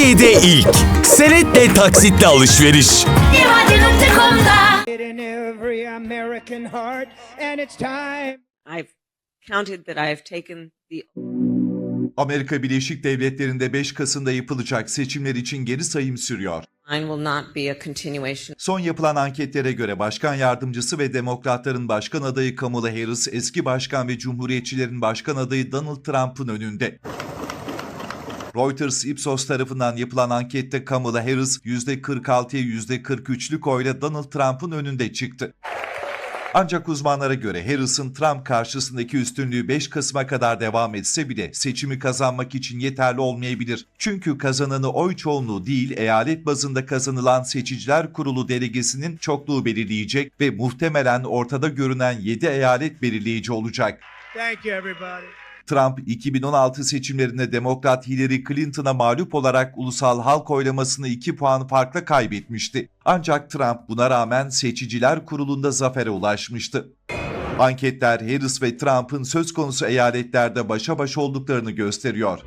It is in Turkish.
Türkiye'de ilk. Senetle taksitle alışveriş. I've counted that taken the Amerika Birleşik Devletleri'nde 5 Kasım'da yapılacak seçimler için geri sayım sürüyor. mine will not be a continuation. Son yapılan anketlere göre başkan yardımcısı ve demokratların başkan adayı Kamala Harris, eski başkan ve cumhuriyetçilerin başkan adayı Donald Trump'ın önünde. Reuters Ipsos tarafından yapılan ankette Kamala Harris %46'ya %43'lük oyla Donald Trump'ın önünde çıktı. Ancak uzmanlara göre Harris'ın Trump karşısındaki üstünlüğü 5 Kasım'a kadar devam etse bile seçimi kazanmak için yeterli olmayabilir. Çünkü kazananı oy çoğunluğu değil eyalet bazında kazanılan seçiciler kurulu delegesinin çokluğu belirleyecek ve muhtemelen ortada görünen 7 eyalet belirleyici olacak. Thank you. Trump 2016 seçimlerinde Demokrat Hillary Clinton'a mağlup olarak ulusal halk oylamasını 2 puan farkla kaybetmişti. Ancak Trump buna rağmen seçiciler kurulunda zafere ulaşmıştı. Anketler Harris ve Trump'ın söz konusu eyaletlerde başa baş olduklarını gösteriyor.